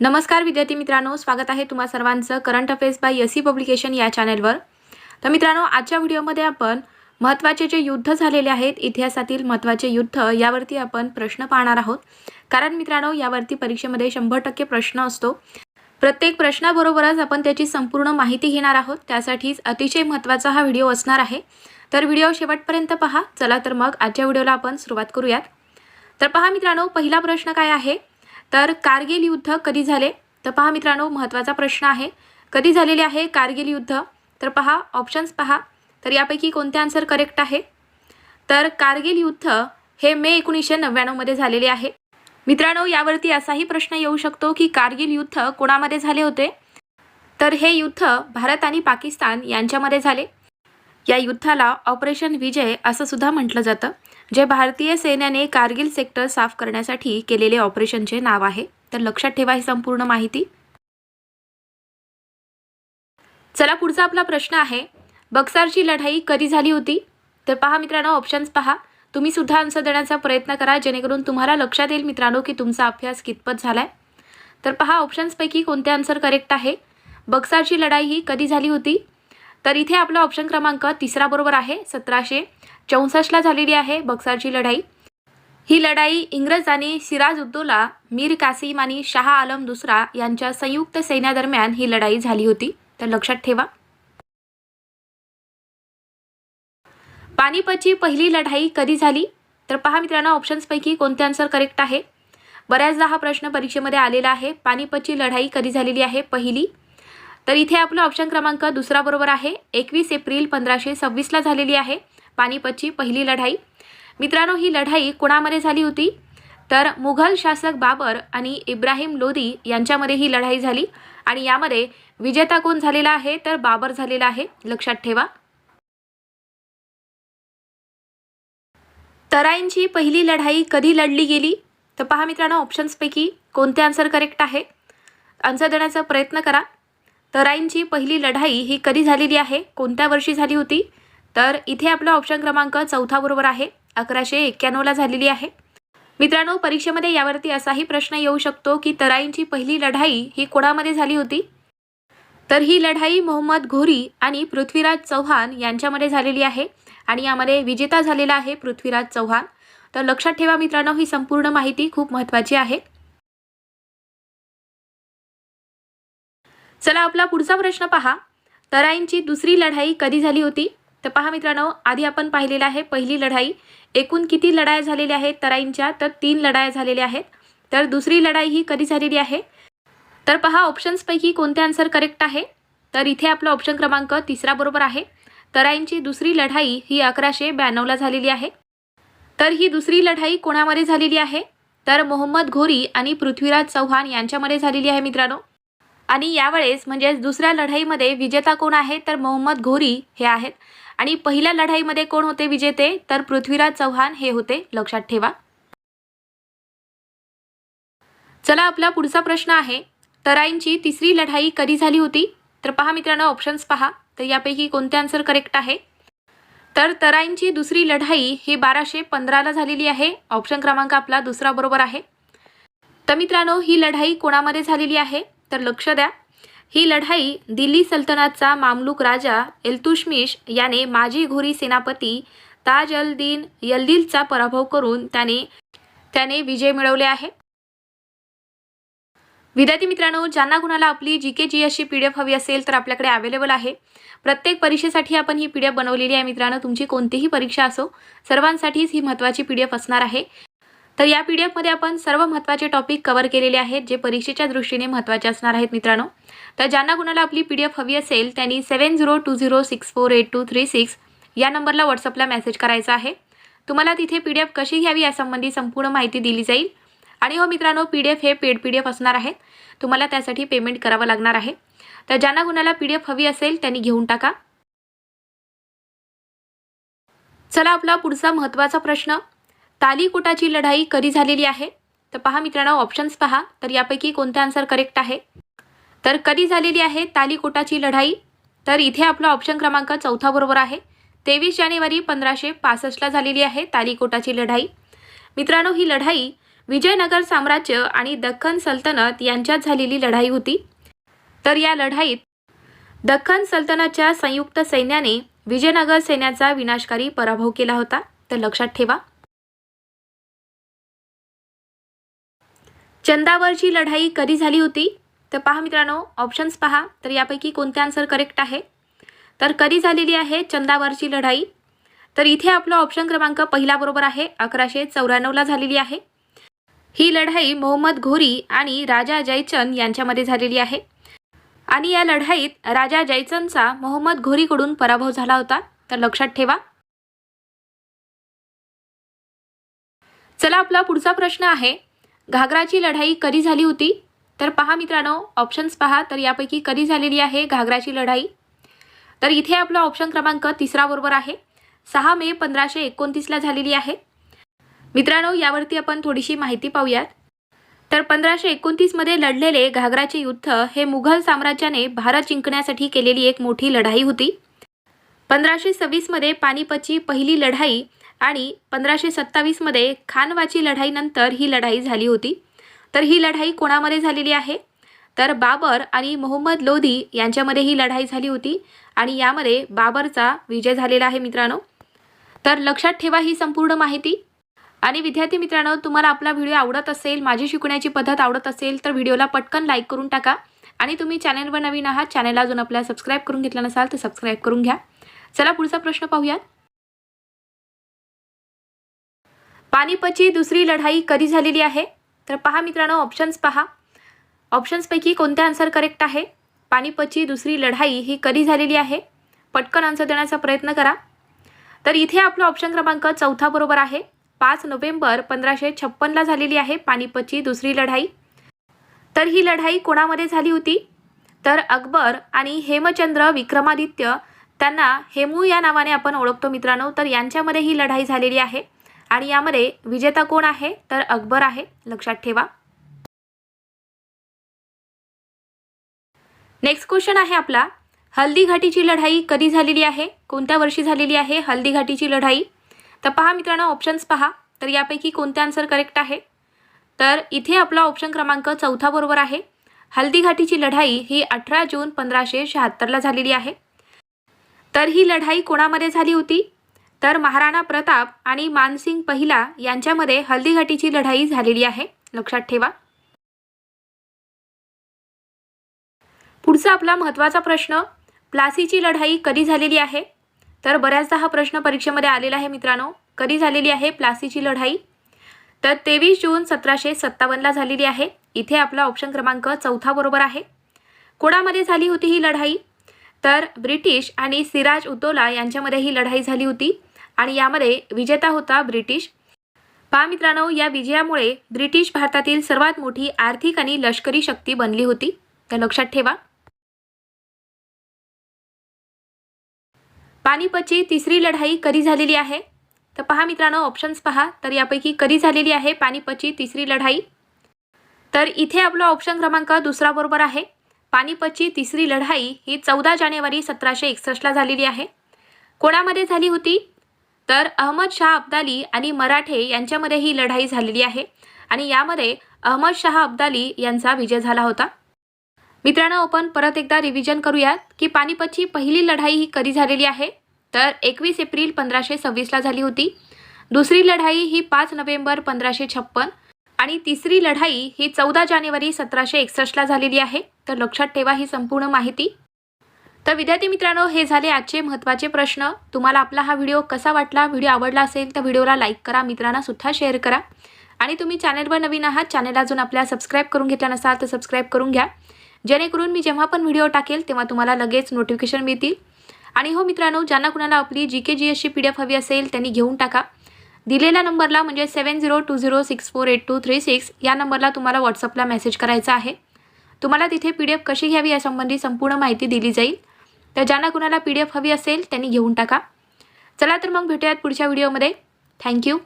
नमस्कार विद्यार्थी मित्रांनो स्वागत आहे तुम्हा सर्वांचं current affairs by YC publication या चॅनलवर. तर मित्रांनो आजच्या व्हिडिओमध्ये आपण महत्त्वाचे जे युद्ध झालेले आहेत इतिहासातील महत्त्वाचे युद्ध यावरती आपण प्रश्न पाहणार आहोत. कारण मित्रांनो यावरती परीक्षेमध्ये शंभर टक्के प्रश्न असतो. प्रत्येक प्रश्नाबरोबरच आपण त्याची संपूर्ण माहिती घेणार आहोत. त्यासाठीच अतिशय महत्त्वाचा हा व्हिडिओ असणार आहे. तर व्हिडिओ शेवटपर्यंत पहा. चला तर मग आजच्या व्हिडिओला आपण सुरुवात करूयात. तर पहा मित्रांनो पहिला प्रश्न काय आहे? तर कारगिल युद्ध कधी झाले? तर पहा मित्रांनो महत्त्वाचा प्रश्न आहे. कधी झालेले आहे कारगिल युद्ध? तर पहा ऑप्शन्स पहा. तर यापैकी कोणते आन्सर करेक्ट आहे? तर कारगिल युद्ध हे मे एकोणीसशे नव्याण्णवमध्ये झालेले आहे. मित्रांनो यावरती असाही प्रश्न येऊ शकतो की कारगिल युद्ध कोणामध्ये झाले होते? तर हे युद्ध भारत आणि पाकिस्तान यांच्यामध्ये झाले. या युद्धाला ऑपरेशन विजय असं सुद्धा म्हटलं जातं. जे भारतीय सैन्याने कारगिल सेक्टर साफ करण्यासाठी केलेले ऑपरेशनचे नाव आहे. तर लक्षात ठेवा ही संपूर्ण माहिती. चला पुढचा आपला प्रश्न आहे. बक्सारची लढाई कधी झाली होती? तर पहा मित्रांनो ऑप्शन्स पहा. तुम्ही सुद्धा आन्सर देण्याचा प्रयत्न करा जेणेकरून तुम्हाला लक्षात येईल मित्रांनो की तुमचा अभ्यास कितपत झालाय. तर पहा ऑप्शन्सपैकी कोणते आन्सर करेक्ट आहे? बक्सारची लढाई ही कधी झाली होती? तर इथे आपला ऑप्शन क्रमांक तिसरा बरोबर आहे सतराशे चौसष्टला झालेली आहे बक्सारची लढाई. ही लढाई इंग्रज आणि सिराजुद्दौला मीर कासिम आणि शाह आलम दुसरा यांच्या संयुक्त सैन्यादरम्यान ही लढाई झाली होती. तर लक्षात ठेवा. पानिपतची पहिली लढाई कधी झाली? तर पहा मित्रांनो ऑप्शन्सपैकी कोणते आन्सर करेक्ट आहे? बऱ्याचदा हा प्रश्न परीक्षेमध्ये आलेला आहे. पानिपतची लढाई कधी झालेली आहे? पहिली. तर इथे आपलं ऑप्शन क्रमांक दुसरा बरोबर आहे. एकवीस एप्रिल पंधराशे सव्वीसला झालेली आहे. पानिपतची पहिली लढाई. मित्रांनो ही लढाई कुणामध्ये झाली होती? तर मुघल शासक बाबर आणि इब्राहिम लोदी यांच्यामध्ये ही लढाई झाली आणि यामध्ये विजेता कोण झालेला आहे? तर बाबर झालेला आहे. लक्षात ठेवा. तराईंची पहिली लढाई कधी लढली गेली? तर पहा मित्रांनो ऑप्शन्सपैकी कोणते आन्सर करेक्ट आहे? आन्सर देण्याचा प्रयत्न करा. तराईंची पहिली लढाई ही कधी झालेली आहे? कोणत्या वर्षी झाली होती? तर इथे आपला ऑप्शन क्रमांक चौथा बरोबर आहे. अकराशे एक्क्याण्णवला झालेली आहे. मित्रांनो परीक्षेमध्ये यावरती असाही प्रश्न येऊ शकतो की तराईंची पहिली लढाई ही कोणामध्ये झाली होती? तर ही लढाई मोहम्मद घोरी आणि पृथ्वीराज चव्हाण यांच्यामध्ये झालेली आहे आणि यामध्ये विजेता झालेला आहे पृथ्वीराज चव्हाण तर लक्षात ठेवा मित्रांनो ही संपूर्ण माहिती खूप महत्त्वाची आहे. चला आपला पुढचा प्रश्न पहा. तराईंची दुसरी लढाई कधी झाली होती? तर पहा मित्रांनो आधी आपण पाहिलेलं आहे पहिली लढाई. एकूण किती लढाया झालेल्या आहेत तराईंच्या? तर तीन लढाया झालेल्या आहेत. तर दुसरी लढाई ही कधी झालेली आहे? तर पहा ऑप्शन्सपैकी कोणते आन्सर करेक्ट आहे? तर इथे आपला ऑप्शन क्रमांक तिसरा बरोबर आहे. तराईंची दुसरी लढाई ही अकराशे ब्याण्णवला झालेली आहे. तर ही दुसरी लढाई कोणामध्ये झालेली आहे? तर मोहम्मद घोरी आणि पृथ्वीराज चव्हाण यांच्यामध्ये झालेली आहे मित्रांनो. आणि यावेळेस म्हणजेच दुसऱ्या लढाईमध्ये विजेता कोण आहे? तर मोहम्मद घोरी हे आहेत. आणि पहिल्या लढाईमध्ये कोण होते विजेते? तर पृथ्वीराज चव्हाण हे होते. लक्षात ठेवा. चला आपला पुढचा प्रश्न आहे. तराईंची तिसरी लढाई कधी झाली होती? तर पहा मित्रांनो ऑप्शन्स पहा. तर यापैकी कोणते आन्सर करेक्ट आहे? तर तराईंची दुसरी लढाई ही बाराशे पंधराला झालेली आहे. ऑप्शन क्रमांक आपला दुसरा बरोबर आहे. तर मित्रांनो ही लढाई कोणामध्ये झालेली आहे? तर लक्ष द्या. ही लढाई दिल्ली सल्तनतचा मामलूक राजा एल्तुशमिश याने माजी घोरी सेनापती ताज अल दिन यल्दिलचा पराभव करून त्याने त्याने विजय मिळवले आहे. विद्यार्थी मित्रांनो ज्यांना कुणाला आपली जी के जी अशी पी डी एफ हवी असेल तर आपल्याकडे अवेलेबल आहे. प्रत्येक परीक्षेसाठी आपण ही पी डी एफ बनवलेली आहे मित्रांनो. तुमची कोणतीही परीक्षा असो सर्वांसाठीच ही महत्त्वाची पी डी एफ असणार आहे. तर या पी डी एफमध्ये आपण सर्व महत्त्वाचे टॉपिक कव्हर केलेले आहेत जे परीक्षेच्या दृष्टीने महत्त्वाचे असणार आहेत मित्रांनो. तर ज्यांना कुणाला आपली पी डी एफ हवी असेल त्यांनी seven zero two zero six four eight two three six या नंबरला व्हॉट्सअपला मेसेज करायचा आहे. तुम्हाला तिथे पी डी एफ कशी घ्यावी यासंबंधी संपूर्ण माहिती दिली जाईल. आणि हो मित्रांनो पी डी एफ हे पेड पी डी एफ असणार आहेत. तुम्हाला त्यासाठी पेमेंट करावं लागणार आहे. तर ज्यांना कुणाला पी डी एफ हवी असेल त्यांनी घेऊन टाका. चला आपला पुढचा महत्त्वाचा प्रश्न. तालीकुटाची लढाई कधी झालेली आहे? तर पहा मित्रांनो ऑप्शन्स पहा. तर यापैकी कोणते आन्सर करेक्ट आहे? तर कधी झालेली आहे तालीकोटाची लढाई? तर इथे आपला ऑप्शन क्रमांक चौथा बरोबर आहे. तेवीस जानेवारी पंधराशे पासष्टला झालेली आहे तालीकोटाची लढाई. मित्रांनो ही लढाई विजयनगर साम्राज्य आणि दख्खन सल्तनत यांच्यात झालेली लढाई होती. तर या लढाईत दख्खन सल्तनतच्या संयुक्त सैन्याने विजयनगर सैन्याचा विनाशकारी पराभव केला होता. तर लक्षात ठेवा. चंदावरची लढाई कधी झाली होती? तर पहा मित्रांनो ऑप्शन्स पहा. तर यापैकी कोणते आन्सर करेक्ट आहे? तर कधी झालेली आहे चंदावरची लढाई? तर इथे आपला ऑप्शन क्रमांक पहिला बरोबर आहे. अकराशे चौऱ्याण्णवला झालेली आहे. ही लढाई मोहम्मद घोरी आणि राजा जयचंद यांच्यामध्ये झालेली आहे. आणि या लढाईत राजा जयचंदचा मोहम्मद घोरीकडून पराभव झाला होता. तर लक्षात ठेवा. चला आपला पुढचा प्रश्न आहे. घागराची लढाई कधी झाली होती? तर पहा मित्रांनो ऑप्शन्स पहा. तर यापैकी कधी झालेली आहे घागराची लढाई? तर इथे आपला ऑप्शन क्रमांक तिसरा बरोबर आहे. सहा मे पंधराशे एकोणतीसला झालेली आहे. मित्रांनो यावरती आपण थोडीशी माहिती पाहूयात. तर पंधराशे एकोणतीसमध्ये लढलेले घागराचे युद्ध हे मुघल साम्राज्याने भारत जिंकण्यासाठी केलेली एक मोठी लढाई होती. पंधराशे सव्वीसमध्ये पानिपतची पहिली लढाई आणि पंधराशे सत्तावीसमध्ये खानवाची लढाईनंतर ही लढाई झाली होती. तर ही लढाई कोणामध्ये झालेली आहे? तर बाबर आणि मोहम्मद लोधी यांच्यामध्ये ही लढाई झाली होती आणि यामध्ये बाबरचा विजय झालेला आहे मित्रांनो. तर लक्षात ठेवा ही संपूर्ण माहिती. आणि विद्यार्थी मित्रांनो तुम्हाला आपला व्हिडिओ आवडत असेल माझी शिकण्याची पद्धत आवडत असेल तर व्हिडिओला पटकन लाईक करून टाका. आणि तुम्ही चॅनलवर नवीन आहात चॅनलला अजून आपल्याला सबस्क्राईब करून घेतला नसाल तर सबस्क्राईब करून घ्या. चला पुढचा प्रश्न पाहूयात. पानिपतची दुसरी लढाई कधी झालेली आहे? तर पहा मित्रांनो ऑप्शन्स पहा. ऑप्शन्सपैकी कोणते आन्सर करेक्ट आहे? पानिपतची दुसरी लढाई ही कधी झालेली आहे? पटकन आन्सर देण्याचा प्रयत्न करा. तर इथे आपला ऑप्शन क्रमांक चौथा बरोबर आहे. पाच नोव्हेंबर पंधराशे छप्पनला झालेली आहे पानिपतची दुसरी लढाई. तर ही लढाई कोणामध्ये झाली होती? तर अकबर आणि हेमचंद्र विक्रमादित्य त्यांना हेमू या नावाने आपण ओळखतो मित्रांनो. तर यांच्यामध्ये ही लढाई झालेली आहे. आणि यामध्ये विजेता कोण आहे? तर अकबर आहे. लक्षात ठेवा. नेक्स्ट क्वेश्चन आहे आपला. हल्दी घाटीची लढाई कधी झालेली आहे? कोणत्या वर्षी झालेली आहे हल्दी घाटीची लढाई? तर पहा मित्रांनो ऑप्शन्स पहा. तर यापैकी कोणते आन्सर करेक्ट आहे? तर इथे आपला ऑप्शन क्रमांक चौथा बरोबर आहे. हल्दी घाटीची लढाई ही अठरा जून पंधराशे शहात्तरला झालेली आहे. तर ही लढाई कोणामध्ये झाली होती? तर महाराणा प्रताप आणि मानसिंग पहिला यांच्यामध्ये हल्दीघाटीची लढाई झालेली आहे. लक्षात ठेवा. पुढचा आपला महत्त्वाचा प्रश्न प्लासीची लढाई कधी झालेली आहे? तर बऱ्याचदा हा प्रश्न परीक्षेमध्ये आलेला आहे मित्रांनो. कधी झालेली आहे प्लासीची लढाई? तर तेवीस जून सतराशे सत्तावन्नला झालेली आहे. इथे आपला ऑप्शन क्रमांक चौथा बरोबर आहे. कोणामध्ये झाली होती ही लढाई? तर ब्रिटिश आणि सिराज उद्दोला यांच्यामध्ये ही लढाई झाली होती. आणि यामध्ये विजेता होता ब्रिटिश. पहा मित्रांनो या विजयामुळे ब्रिटिश भारतातील सर्वात मोठी आर्थिक आणि लष्करी शक्ती बनली होती. तर लक्षात ठेवा. पानिपतची तिसरी लढाई कधी झालेली आहे? तर पहा मित्रांनो ऑप्शन्स पहा. तर यापैकी कधी झालेली आहे पानिपतची तिसरी लढाई? तर इथे आपला ऑप्शन क्रमांक दुसरा बरोबर आहे. पानिपतची तिसरी लढाई ही चौदा जानेवारी सतराशे एकसष्टला झालेली आहे. कोणामध्ये झाली होती? तर अहमद शाह अब्दाली आणि मराठे यांच्यामध्ये ही लढाई झालेली आहे. आणि यामध्ये अहमद शाह अब्दाली यांचा विजय झाला होता. मित्रांनो आपण परत एकदा रिव्हिजन करूयात की पानिपतची पहिली लढाई ही कधी झालेली आहे? तर एकवीस एप्रिल पंधराशे सव्वीसला झाली होती. दुसरी लढाई ही पाच नोव्हेंबर पंधराशे छप्पन. आणि तिसरी लढाई ही चौदा जानेवारी सतराशे एकसष्टला झालेली आहे. तर लक्षात ठेवा ही संपूर्ण माहिती. तर विद्यार्थी मित्रांनो हे झाले आजचे महत्त्वाचे प्रश्न. तुम्हाला आपला हा व्हिडिओ कसा वाटला व्हिडिओ आवडला असेल तर व्हिडिओला लाईक करा मित्रांना सुद्धा शेअर करा. आणि तुम्ही चॅनलवर नवीन आहात चॅनल अजून आपल्या सबस्क्राईब करून घेतला नसाल तर सबस्क्राईब करून घ्या. जेणेकरून मी जेव्हा पण व्हिडिओ टाकेल तेव्हा तुम्हाला लगेच नोटिफिकेशन मिळतील. आणि हो मित्रांनो ज्यांना कुणाला आपली जी के जी एसची पी डी एफ हवी असेल त्यांनी घेऊन टाका. दिलेल्या नंबरला म्हणजे seven zero two zero six four eight two three six या नंबरला तुम्हाला व्हॉट्सअपला मेसेज करायचा आहे. तुम्हाला तिथे पी डी एफ कशी घ्यावी यासंबंधी संपूर्ण माहिती दिली जाईल. तर ज्यांना कुणाला पी डी एफ हवी असेल त्यांनी घेऊन टाका. चला तर मग भेटूयात पुढच्या व्हिडिओमध्ये. थँक्यू